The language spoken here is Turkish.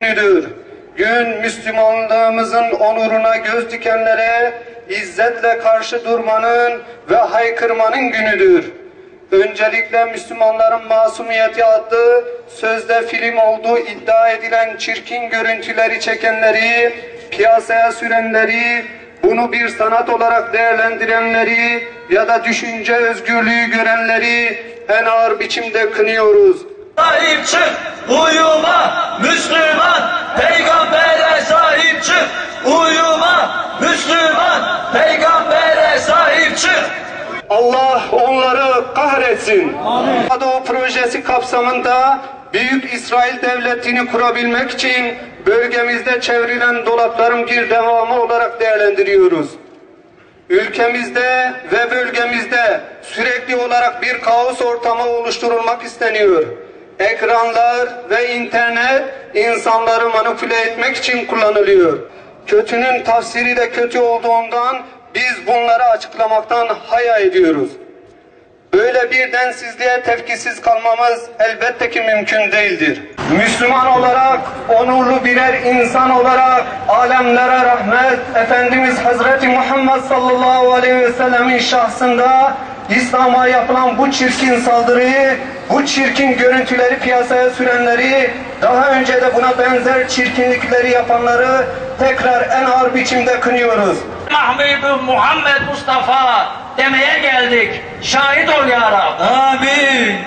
günüdür. Gün Müslümanlığımızın onuruna göz dikenlere izzetle karşı durmanın ve haykırmanın günüdür. Öncelikle Müslümanların masumiyeti adlı sözde film olduğu iddia edilen çirkin görüntüleri çekenleri, piyasaya sürenleri, bunu bir sanat olarak değerlendirenleri ya da düşünce özgürlüğü görenleri en ağır biçimde kınıyoruz. Sahip çık uyuma Müslüman peygambere sahip çık uyuma Müslüman peygambere sahip çık Allah onları kahretsin. Doğu projesi kapsamında Büyük İsrail Devleti'ni kurabilmek için bölgemizde çevrilen dolapların bir devamı olarak değerlendiriyoruz. Ülkemizde ve bölgemizde sürekli olarak bir kaos ortamı oluşturulmak isteniyor. Ekranlar ve internet insanları manipüle etmek için kullanılıyor. Kötünün tafsiri de kötü olduğundan biz bunları açıklamaktan haya ediyoruz. Böyle bir densizliğe tepkisiz kalmamız elbette ki mümkün değildir. Müslüman olarak, onurlu birer insan olarak alemlere rahmet, Efendimiz Hazreti Muhammed sallallahu aleyhi ve sellemin şahsında İslam'a yapılan bu çirkin saldırıyı, bu çirkin görüntüleri piyasaya sürenleri, daha önce de buna benzer çirkinlikleri yapanları tekrar en ağır biçimde kınıyoruz. Mahmud Muhammed Mustafa demeye geldik şahit ol ya Rab Amin.